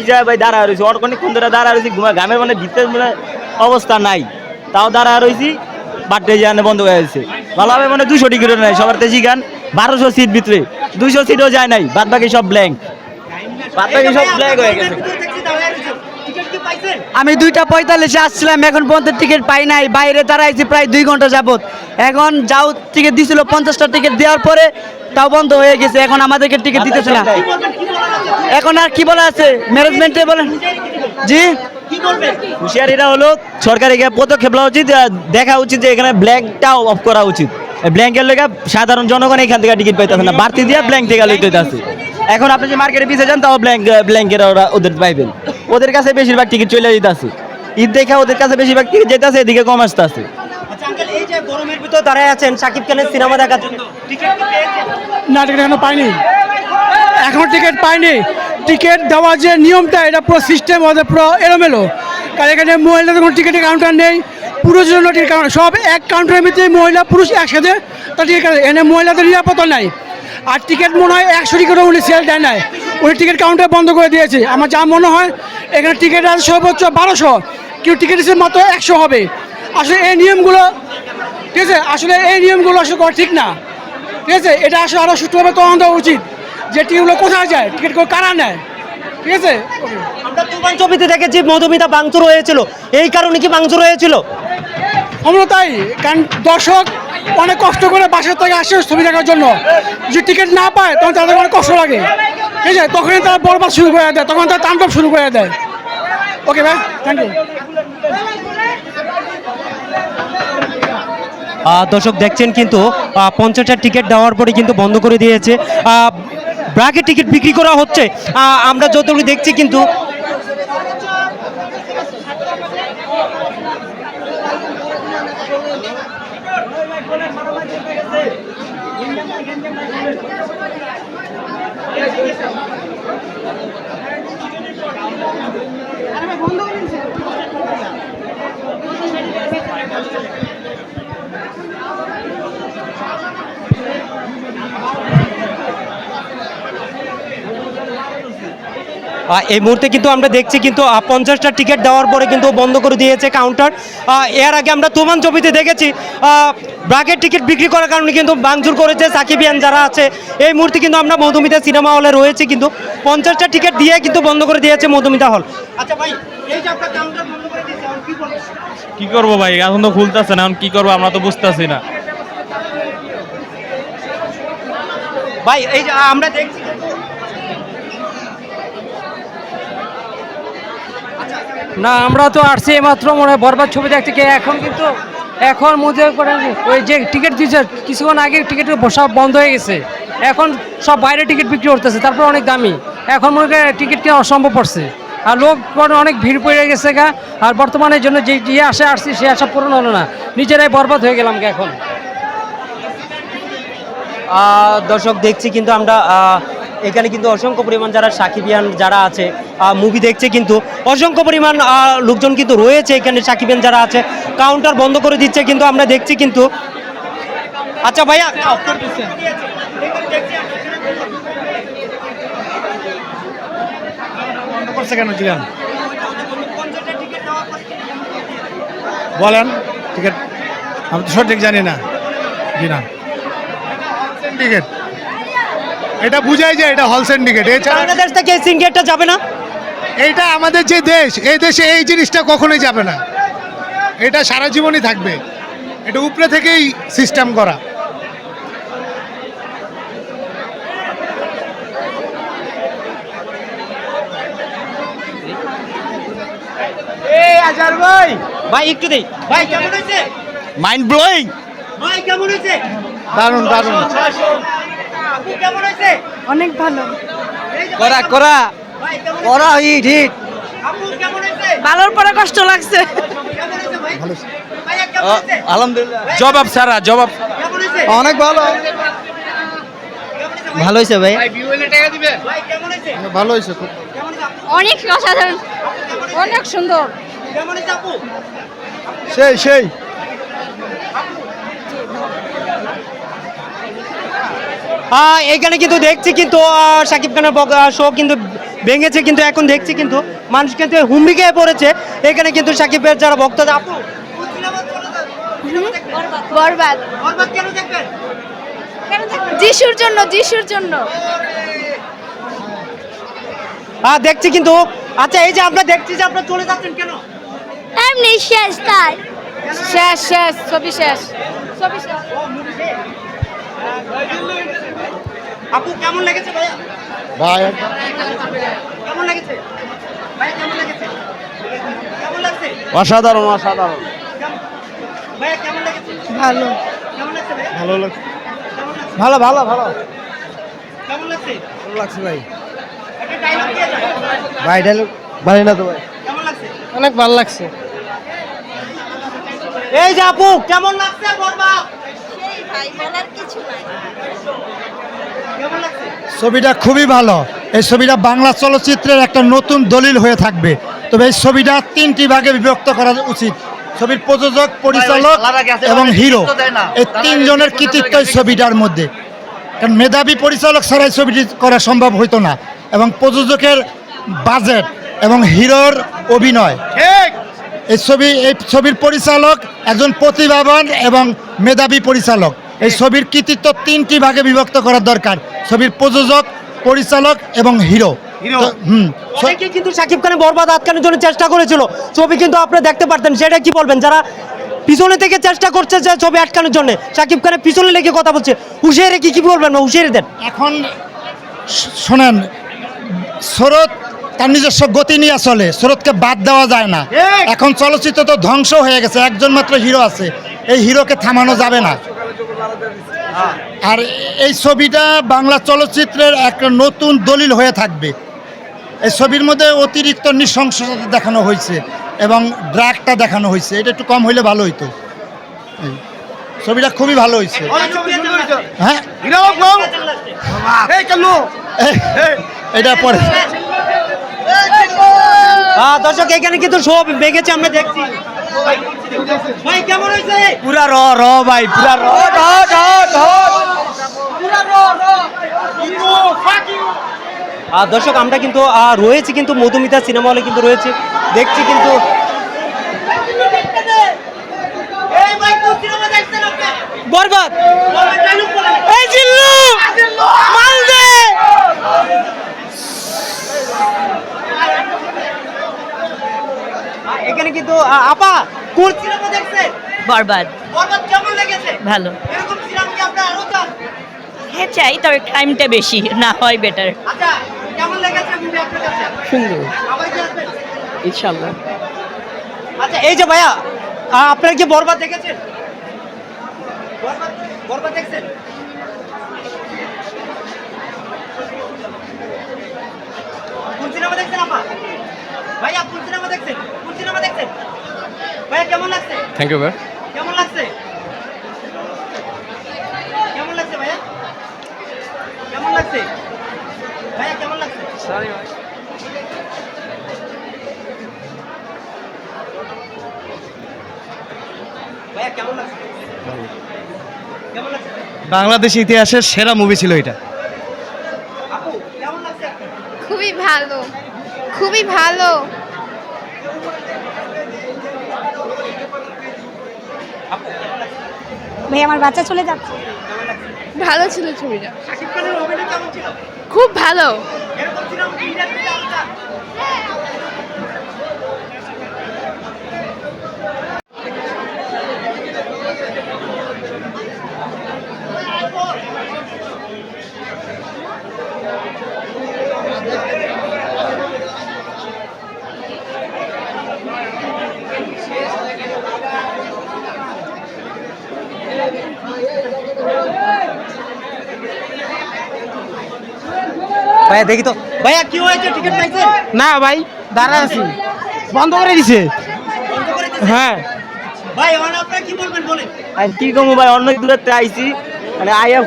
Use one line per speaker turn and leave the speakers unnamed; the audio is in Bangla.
হিসাবে ভাই দাঁড়া রয়েছি। অনেকক্ষণ ধরে দাঁড়া রয়েছি? ঘুমা ঘামের মানে ভিতরে মানে অবস্থা নাই। তাও দাঁড়া রয়েছি। বার্থডে জানে বন্ধ হয়ে গেছে। ভালোভাবে মানে দুশো টিকিট নাই, সবার তেজি গান। বারোশো সিট ভিতরে। দুইশো সিটও যায় নাই বাদ বাকি সব ব্ল্যাঙ্ক বাদ বাকি সব ব্ল্যাঙ্ক হয়ে গেছে।
আমি দুইটা পঁয়তাল্লিশে আসছিলাম, এখন পর্যন্ত টিকিট পাই নাই। বাইরে দাঁড়াইছি প্রায় দুই ঘণ্টা যাবত এখন যাও টিকিট দিছিল পঞ্চাশটা টিকিট দেওয়ার পরে তাও বন্ধ হয়ে গেছে এখন আমাদেরকে টিকিট দিতেছে না। এখন আর কি বলা আছে? ম্যানেজমেন্টে বলেন। জি?
হুঁশিয়ারিটা হলো সরকারিকে পদক্ষেপ নেওয়া উচিত দেখা উচিত যে এখানে ব্ল্যাঙ্কটা অফ করা উচিত। ব্ল্যাঙ্কের লেগে সাধারণ জনগণ এখান থেকে টিকিট পাইতেছে না। বাড়তি দিয়ে ব্ল্যাঙ্ক থেকে লইতে আছে এখন আপনি যে মার্কেটে পিছিয়ে যান তাও ব্ল্যাঙ্ক ব্ল্যাঙ্কের ওরা ওদের পাইবেন। ওদের কাছে বেশিরভাগ টিকিট চলে যেতে আছে ঈদ দেখে ওদের কাছে বেশিরভাগ টিকিট যেতে আছে এদিকে কম আসতে আছে
আছেন
না, টিকিট এখনও টিকিট টিকিট দেওয়ার যে নিয়মটা, এটা পুরো সিস্টেম পুরো এলোমেলো। কারণ এখানে মহিলাদের কোনো টিকিটের কাউন্টার নেই, পুরুষের জন্য কাউন্টার সব এক মহিলা, পুরুষ একসাথে এখানে মহিলাদের নিরাপত্তা নাই। আর টিকিট মনে হয় একশো টিকিটও উনি সেল দেয় নাই। উনি টিকিট কাউন্টার বন্ধ করে দিয়েছে। আমার যা মনে হয়, এখানে টিকিট আছে সর্বোচ্চ বারোশো। কেউ টিকিট মাত্র একশো হবে। আসলে এই নিয়মগুলো ঠিক আছে? আসলে এই নিয়মগুলো আসলে করা ঠিক না। ঠিক আছে? এটা আসলে আরও সুষ্ঠুভাবে তদন্ত উচিত যে টিকিটগুলো কোথায় যায় টিকিটগুলো কারা নেয়। ঠিক আছে?
আমরা তুফান ছবিতে দেখেছি মধুমিতা বাংচুর হয়েছিল। এই কারণে কি বাংচুর হয়েছিল?
আমরা তাই কারণ দর্শক অনেক কষ্ট করে বাসার থেকে আসে ছবি দেখার জন্য। যদি টিকিট না পায় তখন তাদের অনেক কষ্ট লাগে। ঠিক আছে? তখনই তারা বরবাদ শুরু করে দেয় তখন তারা তাণ্ডব শুরু করে দেয়। ওকে ভাই থ্যাংক ইউ
দর্শক দেখছেন কিন্তু আহ, পঞ্চাশটা টিকিট দেওয়ার পরে কিন্তু বন্ধ করে দিয়েছে। ব্রাকের টিকিট বিক্রি করা হচ্ছে। আমরা যতটুকু দেখছি কিন্তু আহ, এই মুহূর্তে কিন্তু আমরা দেখছি কিন্তু পঞ্চাশটা টিকিট দেওয়ার পরে কিন্তু বন্ধ করে দিয়েছে কাউন্টার এর আগে আমরা তোমান ছবিতে দেখেছি ব্রাকের টিকিট বিক্রি করার কারণে কিন্তু ভাঙচুর করেছে সাকিবিয়ান যারা আছে। এই মুহূর্তে কিন্তু আমরা মধুমিতা সিনেমা হলে রয়েছে কিন্তু, পঞ্চাশটা টিকিট দিয়ে কিন্তু বন্ধ করে দিয়েছে মধুমিতা হল। আচ্ছা ভাই, এই যে আপনার কাউন্টার বন্ধ করে কি?
কি করব ভাই? এখন তো খুলতেছে না এখন কি করব আমরা তো বুঝতেছি না।
ভাই এই যে আমরা দেখছি
না আমরা তো আসছি মাত্র মনে হয় বরবাদ ছবি দেখতে গিয়ে এখন কিন্তু এখন মধ্যে করে ওই যে টিকিট দিয়েছে কিছুক্ষণ আগে টিকিট সব বন্ধ হয়ে গেছে। এখন সব বাইরে টিকিট বিক্রি করতেছে তারপর অনেক দামি। এখন মনে করেন টিকিট কেনা অসম্ভব পড়ছে। আর লোক অনেক ভিড় পড়ে গেছে গা। আর বর্তমানের জন্য যে যে আশা আসছি সে আশা পূরণ হলো না। নিজেরাই বরবাদ হয়ে গেলাম গা এখন।
দর্শক দেখছি কিন্তু আমরা এখানে কিন্তু অসংখ্য পরিমাণ যারা সাকিবিয়ান যারা আছে মুভি দেখছে কিন্তু অসংখ্য পরিমাণ লোকজন কিন্তু রয়েছে এখানে সাকিবিয়ান যারা আছে। কাউন্টার বন্ধ করে দিচ্ছে কিন্তু আমরা দেখছি কিন্তু। আচ্ছা ভাইয়া
করছে কেন জিগান বলেন টিকিট আমি তো সঠিক জানি না। জি না টিকিট। এটা বুঝাই যে এটা হল সিন্ডিকেট এছাড়া
বাংলাদেশ থেকে এই সিঙ্গেটটা যাবে না?
এইটা আমাদের যে দেশ এই দেশে এই জিনিসটা কখনোই যাবে না। এটা সারা জীবনই থাকবে। এটা উপরে থেকেই সিস্টেম করা।
ভাই। একটু দেই। ভাই কেমন হয়েছে?
মাইন্ড ব্লোয়িং
ভাই কেমন হয়েছে?
দারুণ দারুণ।
কেমন হয়েছে?
অনেক ভালো।
করা করা।
করা হিট হিট।
আপু কেমন হয়েছে?
ভালোর পরে কষ্ট লাগছে।
আলহামদুলিল্লাহ।
জবাব সারা জবাব।
অনেক ভালো।
ভালো হয়েছে ভাই।
ভালো হয়েছে খুব।
অনেক অসাধারণ। অনেক সুন্দর।
সেই সেই।
এখানে কিন্তু দেখছি কিন্তু শাকিব খানের শো কিন্তু ভেঙেছে কিন্তু এখন দেখছি কিন্তু মানুষ কিন্তু হুমড়ি খেয়ে পড়েছে। এখানে কিন্তু শাকিবের যারা ভক্তরা আপু।
বরবাদ। যিশুর জন্য যিশুর জন্য।
আহ, দেখছি কিন্তু আচ্ছা এই যে আমরা দেখছি যে আপনারা চলে যাচ্ছেন কেন?
এমনি শেষ তাই। শেষ শেষ ছবি শেষ ছবি শেষ।
আপু কেমন লেগেছে ভাইয়া?
ভাই
কেমন লেগেছে? ভাইয়া কেমন লেগেছে? কেমন লাগছে?
অসাধারণ অসাধারণ।
ভাইয়া কেমন লেগেছে?
ভালো।
কেমন লাগছে ভাইয়া?
ভালো লাগছে। ভালো ভালো ভালো।
কেমন লাগছে?
ভালো লাগছে ভাই।
একটা ডায়লগ দিয়ে যায়
ভাই ডায়লগ ভালো না তো ভাই? অনেক ভালো লাগছে।
এই যে আপু কেমন লাগছে বরবা কেমন লাগছে?
ছবিটা খুবই ভালো। এই ছবিটা বাংলা চলচ্চিত্রের একটা নতুন দলিল হয়ে থাকবে। তবে এই ছবিটা তিনটি ভাগে বিভক্ত করা উচিত। ছবির প্রযোজক পরিচালক এবং হিরো। এই তিনজনের কৃতিত্ব এই ছবিটার মধ্যে। কারণ মেধাবী পরিচালক ছাড়া এই ছবিটি করা সম্ভব হতো না। এবং প্রযোজকের বাজেট এবং হিরোর অভিনয়। এই ছবি এই ছবির পরিচালক একজন প্রতিভাবান এবং মেধাবী পরিচালক। এই ছবির কৃতিত্ব তিনটি ভাগে বিভক্ত করা দরকার। ছবির প্রযোজক পরিচালক এবং হিরো।
কিন্তু শাকিব খানের বরবাদ আটকানোর জন্য চেষ্টা করেছিল। ছবি কিন্তু আপনি দেখতে পারতেন সেটা কি বলবেন? যারা পিছনে থেকে চেষ্টা করছে যে ছবি আটকানোর জন্য শাকিব খানের পিছনে লেগে কথা বলছে। হুশিয়ারে কি কি বলবেন না হুশিয়ারি দেন?
এখন শোনেন স্রোত তার নিজস্ব গতি নিয়ে চলে স্রোতকে বাদ দেওয়া যায় না। এখন চলচ্চিত্র তো ধ্বংস হয়ে গেছে একজন মাত্র হিরো আছে এই হিরোকে থামানো যাবে না। আর এই ছবিটা বাংলা চলচ্চিত্রের একটা নতুন দলিল হয়ে থাকবে। এই ছবির মধ্যে অতিরিক্ত নৃশংসতা দেখানো হয়েছে এবং ড্রাগটা দেখানো হয়েছে এটা একটু কম হইলে ভালো হইতো। ছবিটা খুবই ভালো হয়েছে। হ্যাঁ? এটা পরে
দর্শক এখানে কিন্তু সব ভেঙেছে আমরা দেখছি। ভাই কেমন হয়েছে?
পুরা র র ভাই পুরা র
আহ, দর্শক আমরা কিন্তু রয়েছি কিন্তু মধুমিতা সিনেমা হলে কিন্তু রয়েছে। দেখছি কিন্তু বরবাদ এই জিল্লু মালদে আহ, এখানে কিন্তু আহ, আপা কোন সিনেমা দেখছে
বরবাদ। ভালো।
এরকম সিনেমা কি আপনার আরও চান?
হ্যাঁ চাই তবে ক্রাইমটা বেশি না হয় বেটার
আচ্ছা
সুন্দর। ইনশাল্লাহ
আচ্ছা এই যে ভাইয়া আপনার কি বরবাদ দেখেছেন? বরবাদ দেখছেন? কোন সিনেমা দেখছেন আপা? ভাইয়া কোন সিনেমা দেখছেন? কোন সিনেমা দেখছেন? ভাইয়া কেমন লাগছে?
থ্যাংক ইউ ভাই
কেমন লাগছে কেমন লাগছে ভাইয়া কেমন লাগছে ভাইয়া কেমন লাগছে? ভাইয়া কেমন লাগছে? কেমন লাগছে?
বাংলাদেশ ইতিহাসের সেরা মুভি ছিল এটা।
খুবই ভালো। খুবই ভালো।
ভাই আমার বাচ্চা চলে যাচ্ছে।
ভালো ছিল ছবিটা। খুব ভালো।
ভাইয়া দেখি তো।
ভাইয়া কি হয়েছে? টিকিট পাইছে?
না ভাই দাঁড়া আছি। বন্ধ করে দিছে? হ্যাঁ।
ভাই অন আপনারা কি বলবেন বলেন?
আর কি কমু ভাই অন্য দূরে আইছি। মানে আইয়া